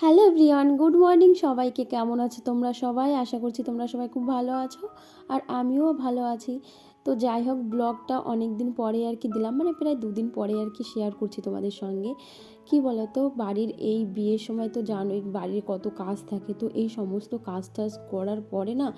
Hello everyone good morning সবাইকে। কেমন আছো তোমরা সবাই? আশা করছি তোমরা সবাই খুব ভালো আছো আর আমিও ভালো আছি। তো যাই হোক, ব্লগটা অনেক দিন পরে আর কি দিলাম মানে প্রায় দুদিন পরে আর কি শেয়ার করছি তোমাদের সঙ্গে। কি বলতো? বাড়ির এই বিয়ের সময় তো জানোই বাড়ির কত কাজ থাকে। তো এই সমস্ত কাজ টাজ করার পরে না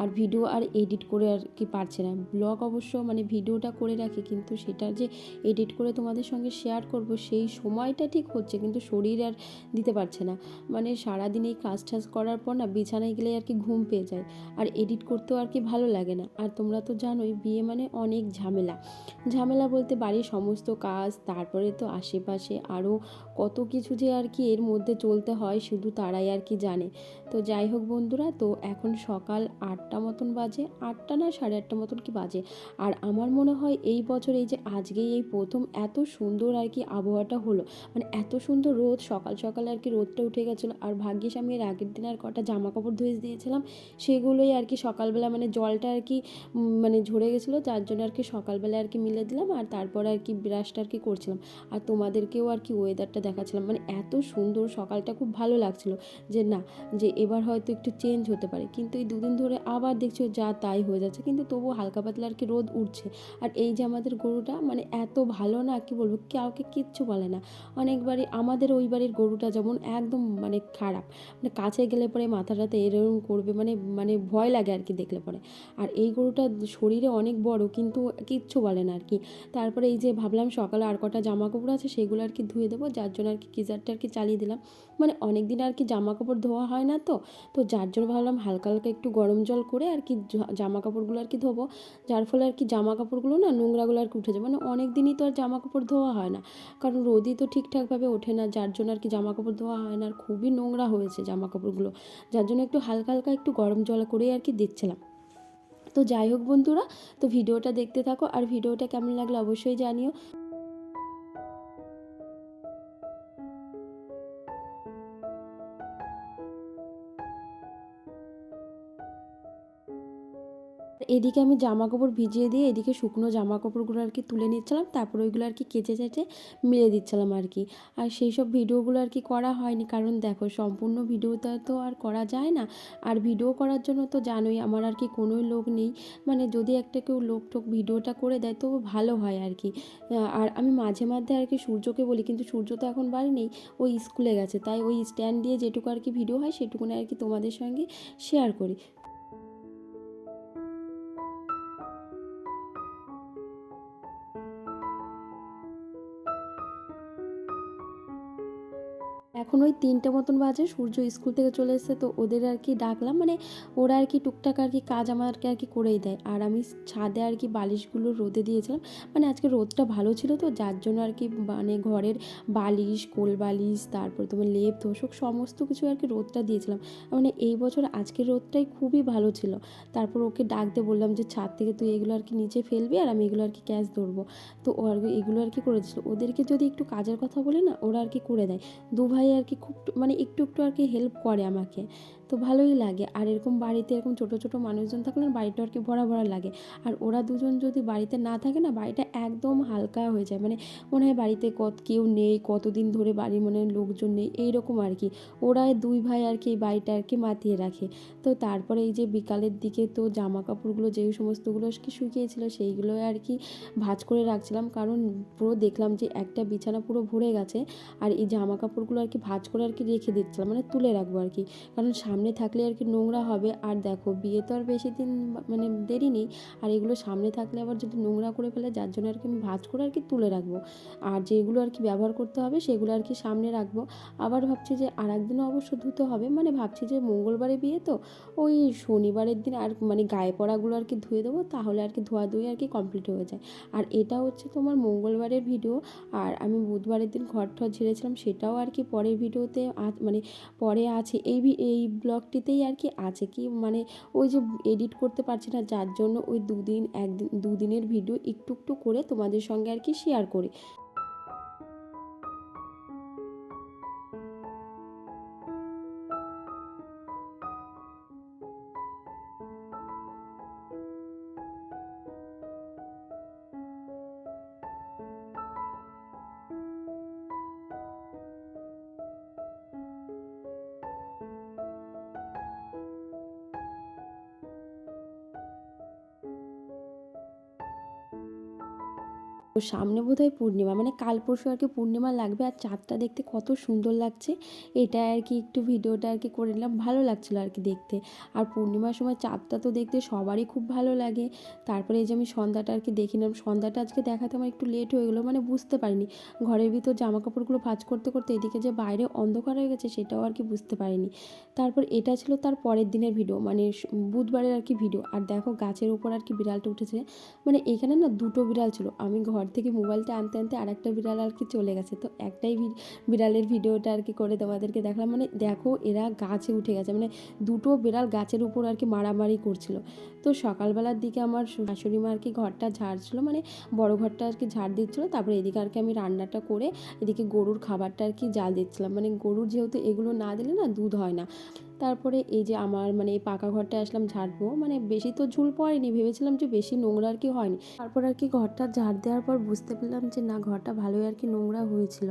আর ভিডিও আর এডিট করে আর কি পারছে না। ব্লগ অবশ্য মানে ভিডিওটা করে রাখি কিন্তু সেটা যে এডিট করে তোমাদের সঙ্গে শেয়ার করব সেই সময়টা ঠিক হচ্ছে কিন্তু শরীর আর দিতে পারছে না। মানে সারাদিন এই কাজ টাজ করার পর না বিছানায় গেলে আর কি ঘুম পেয়ে যায়। আর এডিট করতেও আর কি ভালো লাগে না। আর তোমরা তো জানোই বিয়ে মানে অনেক ঝামেলা। ঝামেলা বলতে বাড়ির সমস্ত কাজ, তারপরে তো আশেপাশে আরও কত কিছু যে আর কি এর মধ্যে চলতে হয় শুধু তারাই আর কি জানে তো যাই হোক বন্ধুরা তো এখন সকাল আটটা মতন বাজে আটটা না সাড়ে আটটা মতন কি বাজে আর আমার মনে হয় এই বছর এই যে আজকেই এই প্রথম এত সুন্দর আর কি আবহাওয়াটা হলো মানে এত সুন্দর রোদ সকাল সকাল আর কি রোদটা উঠে গেছিল আর ভাগ্যিস আমি এর আগের দিন আর কটা জামা কাপড় ধুয়ে দিয়েছিলাম সেগুলোই আর কি সকালবেলা মানে জলটা আর কি মানে ঝরে গেছিল যার জন্য আর কি সকালবেলা আর কি মিলে দিলাম আর তারপরে আর কি ব্রাশটা আর কি করছিলাম আর তোমাদেরকেও আর কি ওয়েদারটা দেখাচ্ছিলাম। মানে এত সুন্দর সকালটা খুব ভালো লাগছিল যে না, যে এবার হয়তো একটু চেঞ্জ হতে পারে। কিন্তু এই দুদিন ধরে আবার দেখছ যা তাই হয়ে যাচ্ছে। কিন্তু তবু হালকা পাতলা আর কি রোদ উঠছে। আর এই যে আমাদের গরুটা মানে এত ভালো না, কি বলব, কাউকে কিচ্ছু বলে না। অনেকবারই আমাদের ওই বাড়ির গরুটা যেমন একদম মানে খারাপ। মানে কাছে গেলে পরে মাথাটাতে এরকম করবে মানে মানে ভয় লাগে আর কি দেখলে পরে। আর এই গরুটা শরীরে অনেক বড়, কিন্তু কিচ্ছু বলে না আর কি। তারপরে এই যে ভাবলাম সকালে আর কটা জামা কাপড় আছে, সেগুলো আর কি ধুয়ে দেবো। যার জন্য আর কি গিজারটা আর কি চালিয়ে দিলাম। মানে অনেক দিন আর কি জামা কাপড় ধোয়া হয় না তো তো যার জন্য ভাবলাম হালকা হালকা একটু গরম জল করে আর কি জামা কাপড়গুলো আর কি ধোবো। যার ফলে আর কি জামা কাপড়গুলো না নোংরাগুলো আর কি উঠে যায়। মানে অনেক দিনই তো আর জামা কাপড় ধোয়া হয় না। কারণ রোদই তো ঠিকঠাকভাবে ওঠে না, যার জন্য আর কি জামা কাপড় ধোয়া হয় না। আর খুবই নোংরা হয়েছে জামা কাপড়গুলো যার জন্য একটু হালকা হালকা একটু গরম জল করেই আর কি দিচ্ছিলাম। তো যাই হোক বন্ধুরা, তো ভিডিওটা দেখতে থাকো। আর ভিডিওটা কেমন লাগল অবশ্যই জানিও। এদিকে আমি জামা কাপড় ভিজিয়ে দিয়ে এদিকে শুকনো জামা কাপড়গুলো আর কি তুলে নিচ্ছিলাম, তারপর ওইগুলো আর কি কেচে চেচে মিলে দিচ্ছিলাম আর কি। আর সেই সব ভিডিওগুলো আর কি করা হয়নি, কারণ দেখো সম্পূর্ণ ভিডিওটা তো আর করা যায় না। আর ভিডিও করার জন্য তো জানোই আমার আর কি কোনোই লোক নেই মানে যদি একটা কেউ লোক টোক ভিডিওটা করে দেয় তো ভালো হয় আর কি। আর আমি মাঝে মাঝে আর কি সূর্যকে বলি, কিন্তু সূর্য তো এখন বাড়ি নেই ওই স্কুলে গেছে, তাই ওই স্ট্যান্ড দিয়ে যেটুকু আর কি ভিডিও হয় সেটুকুনি আর কি তোমাদের সঙ্গে শেয়ার করি। এখন ওই তিনটে মতন বাজে সূর্য স্কুল থেকে চলে এসেছে তো ওদের আর কি ডাকলাম মানে ওরা আর কি টুকটাক আর কি কাজ আমাকে আর কি করেই দেয় আর আমি ছাদে আর কি বালিশগুলো রোদে দিয়েছিলাম মানে আজকে রোদটা ভালো ছিল তো যার জন্য আর কি মানে ঘরের বালিশ কোল বালিশ তারপর তোমার লেপ তোষক সমস্ত কিছু আর কি রোদটা দিয়েছিলাম মানে এই বছর আজকের রোদটাই খুবই ভালো ছিল তারপর ওকে ডাকতে বললাম যে ছাদ থেকে তুই এগুলো আর কি নিচে ফেলবি আর আমি এগুলো আর কি ক্যাচ ধরবো তো ও আর এগুলো আর কি করে দিচ্ছিল ওদেরকে যদি একটু কাজের কথা বলে না ওরা আর কি করে দেয় দু ভাই আর কি খুব মানে একটু একটু আর কি হেল্প করে আমাকে। তো ভালোই লাগে। আর এরকম বাড়িতে এরকম ছোটো ছোটো মানুষজন থাকলে না বাড়িটা আর কি ভরা ভরা লাগে। আর ওরা দুজন যদি বাড়িতে না থাকে না, বাড়িটা একদম হালকা হয়ে যায়। মানে মনে হয় বাড়িতে কত কেউ নেই, কতদিন ধরে বাড়ির মনে লোকজন নেই, এইরকম আর কি। ওরা দুই ভাই আর কি এই বাড়িটা আর কি মাতিয়ে রাখে। তো তারপরে এই যে বিকালের দিকে তো জামা কাপড়গুলো যেই সমস্তগুলো কি শুকিয়েছিল, সেইগুলো আর কি ভাজ করে রাখছিলাম। কারণ পুরো দেখলাম যে একটা বিছানা পুরো ভরে গেছে। আর এই জামা কাপড়গুলো আর কি ভাজ করে আর কি রেখে দিচ্ছিলাম। মানে তুলে রাখব আর কি। কারণ সামনে থাকলে আর কি নোংরা হবে। আর দেখো, বিয়ে তো আর বেশি দিন মানে দেরি নেই। আর এগুলো সামনে থাকলে আবার যদি নোংরা করে ফেলে, যার জন্য আর কি আমি ভাঁজ করে আর কি তুলে রাখব। আর যেগুলো আর কি ব্যবহার করতে হবে, সেগুলো আর কি সামনে রাখব। আবার ভাবছি যে আর একদিনও অবশ্য ধুতে হবে। মানে ভাবছি যে মঙ্গলবারে বিয়ে তো, ওই শনিবারের দিন আর মানে গায়ে পড়াগুলো আর কি ধুয়ে দেবো, তাহলে আর কি ধোয়া ধুয়ে আর কি কমপ্লিট হয়ে যায়। আর এটা হচ্ছে তোমার মঙ্গলবারের ভিডিও। আর আমি বুধবারের দিন ঘর ঠর ঝেড়েছিলাম, সেটাও আর কি পরের ভিডিওতে মানে পরে আছে। এই এই ব্লগটিতেই আর কি আছে কি মানে ওই যে এডিট করতে পারছি না, যার জন্য ওই দুদিন, একদিন, দুদিনের ভিডিও একটু একটু করে তোমাদের সঙ্গে আর কি শেয়ার করি। সামনে বোধহয় পূর্ণিমা মানে কাল পরশু আর কি পূর্ণিমা লাগবে আর চাঁদটা দেখতে কত সুন্দর লাগছে। এটা আর কি একটু ভিডিওটা আর কি করে নিলাম, ভালো লাগছিল আর কি দেখতে। আর পূর্ণিমার সময় চাঁদটা তো দেখতে সবারই খুব ভালো লাগে। তারপরে এই যে আমি সন্ধ্যাটা আর কি দেখে নিলাম, সন্ধ্যাটা আজকে দেখাতে আমার একটু লেট হয়ে গেলো মানে বুঝতে পারিনি। ঘরের ভিতর জামা কাপড়গুলো ভাজ করতে করতে এদিকে যে বাইরে অন্ধকার হয়ে গেছে সেটাও আর কি বুঝতে পারিনি। তারপর এটা ছিল তার পরের দিনের ভিডিও মানে বুধবারের আর কি ভিডিও। আর দেখো গাছের উপর আর কি বিড়ালটা উঠেছে মানে এখানে না দুটো বিড়াল ছিল, আমি ঘর থেকে মোবাইলটা আনতে আনতে আর একটা বিড়াল আর কি চলে গেছে। তো একটাই বিড়ালের ভিডিওটা আর কি করে তোমাদেরকে দেখলাম। মানে দেখো, এরা গাছে উঠে গেছে। মানে দুটো বিড়াল গাছের উপর আর কি মারামারি করছিল। তো সকালবেলার দিকে আমার শাশুড়ি মা আর কি ঘরটা ঝাড়ছিল। মানে বড় ঘরটা আর কি ঝাড় দিচ্ছিল। তারপরে এদিকে আর কি আমি রান্নাটা করে এদিকে গরুর খাবারটা আর কি জাল দিচ্ছিলাম। মানে গরুর যেহেতু এগুলো না দিলে না দুধ হয় না। তারপরে এই যে আমার মানে এই পাকা ঘরটা আসলাম ঝাড়বো মানে বেশি তো ঝুল পড়েনি, ভেবেছিলাম যে বেশি নোংরা আর কি হয়নি। তারপর আর কি ঘরটা ঝাড় দেওয়ার পর বুঝতে পারলাম যে না, ঘরটা ভালোই আর কি নোংরা হয়েছিল।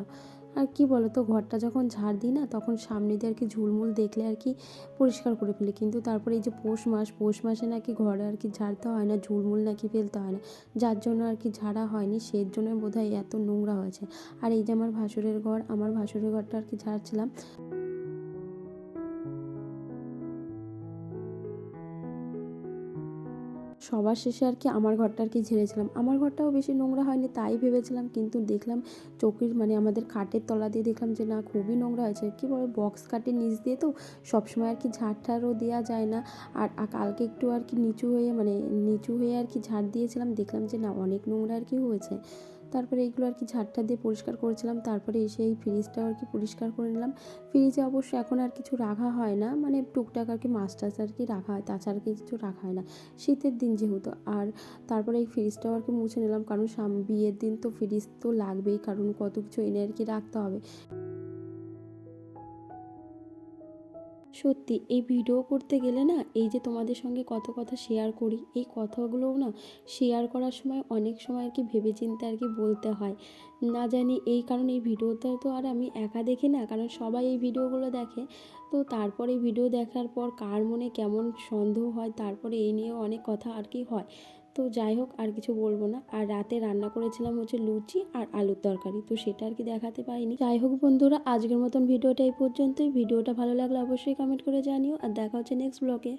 আর কি বলো তো ঘরটা যখন ঝাড় দিই না, তখন সামনে দিয়ে আর কি ঝুলমুল দেখলে আর কি পরিষ্কার করে ফেলি। কিন্তু তারপরে এই যে পৌষ মাস, পৌষ মাসে নাকি ঘরে আর কি ঝাড়তে হয় না, ঝুলমুল নাকি ফেলতে হয় না। যার জন্য আর কি ঝাড়া হয়নি, সেই জন্য বোধহয় এত নোংরা হয়েছে। আর এই যে আমার ভাসুরের ঘর, আমার ভাসুরের ঘরটা আর কি ঝাড়ছিলাম। সবার শেষে আর কি আমার ঘরটা আর কি ঝেড়েছিলাম। আমার ঘরটাও বেশি নোংরা হয়নি, তাই ভেবেছিলাম কিন্তু দেখলাম চোখের মানে আমাদের খাটের তলা দিয়ে দেখলাম যে না, খুবই নোংরা হয়েছে। কি বলে বক্স কাটের নিচ দিয়ে তো সবসময় আর কি ঝাড় ঠাড়ও দেওয়া যায় না। আর কালকে একটু আর কি নিচু হয়ে মানে নিচু হয়ে আর কি ঝাড় দিয়েছিলাম, দেখলাম যে না, অনেক নোংরা আর কি হয়েছে। তারপরে এইগুলো আর কি ঝাড়টা দিয়ে পরিষ্কার করেছিলাম, তারপরে এসে এই ফ্রিজটাও আর কি পরিষ্কার করে নিলাম। ফ্রিজে অবশ্য এখন আর কিছু রাখা হয় না মানে টুকটাক আর কি মাছ টাছ আর কি রাখা হয়, তাছাড়া কি কিছু রাখা হয় না। শীতের দিন যেহেতু, আর তারপরে এই ফ্রিজটাও আর কি মুছে নিলাম, কারণ বিয়ের দিন তো ফ্রিজ তো লাগবেই, কারণ কত কিছু এনে আর কি রাখতে হবে। সত্যি, এই ভিডিও করতে গেলে না এই যে তোমাদের সঙ্গে কত কথা শেয়ার করি, এই কথাগুলোও না শেয়ার করার সময় অনেক সময় আর কি ভেবে চিন্তে আর কি বলতে হয়। না জানি এই কারণে এই ভিডিওটা তো আর আমি একা দেখি না, কারণ সবাই এই ভিডিওগুলো দেখে। তো তারপরে ভিডিও দেখার পর কার মনে কেমন সন্দেহ হয়, তারপরে এই নিয়ে অনেক কথা আর কি হয়। তো যাই হোক, আর কিছু বলব না। আর রাতে রান্না করেছিলাম হচ্ছে লুচি আর আলুর তরকারি, তো সেটা আর কি দেখাতে পারিনি। যাই হোক বন্ধুরা, আজকের মতন ভিডিওটা এই পর্যন্তই। ভিডিওটা ভালো লাগলে অবশ্যই কমেন্ট করে জানিও। আর দেখা হচ্ছে নেক্সট ব্লগে